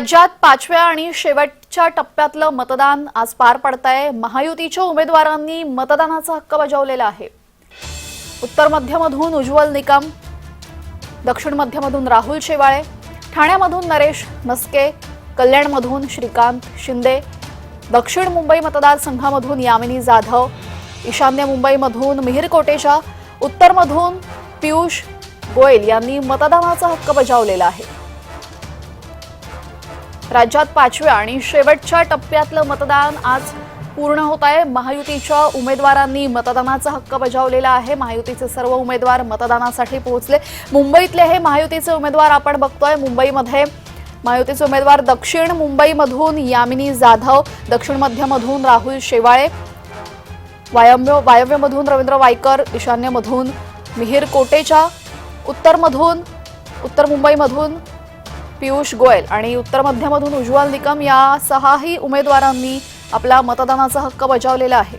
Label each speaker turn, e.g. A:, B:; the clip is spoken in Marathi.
A: राज्यात पाचव्या आणि शेवटच्या टप्प्यातलं मतदान आज पार पडत आहे महायुतीच्या उमेदवारांनी मतदानाचा हक्क बजावलेला आहे. उत्तर मध्यमधून उज्ज्वल निकम दक्षिण मध्यमधून राहुल शेवाळे ठाण्यामधून नरेश मस्के कल्याणमधून श्रीकांत शिंदे दक्षिण मुंबई मतदारसंघामधून यामिनी जाधव ईशान्य मुंबईमधून मिहिर कोटेचा उत्तरमधून पियुष गोयल यांनी मतदानाचा हक्क बजावलेला आहे. राज्यात पाचव्या आणि शेवटच्या टप्प्यातलं मतदान आज पूर्ण होत आहे. महायुतीच्या उमेदवारांनी मतदानाचा हक्क बजावलेला आहे. महायुतीचे सर्व उमेदवार मतदानासाठी पोहोचले. मुंबईतले हे महायुतीचे उमेदवार आपण बघतोय. मुंबईमध्ये महायुतीचे उमेदवार दक्षिण मुंबईमधून यामिनी जाधव दक्षिण मध्यमधून राहुल शेवाळे वायव्य वायव्यमधून रवींद्र वायकर ईशान्यमधून मिहिर कोटेचा उत्तरमधून उत्तर मुंबईमधून पियुष गोयल आणि उत्तर मध्यमधून उज्ज्वल निकम या सहाही उमेदवारांनी आपला मतदानाचा हक्क बजावलेला आहे.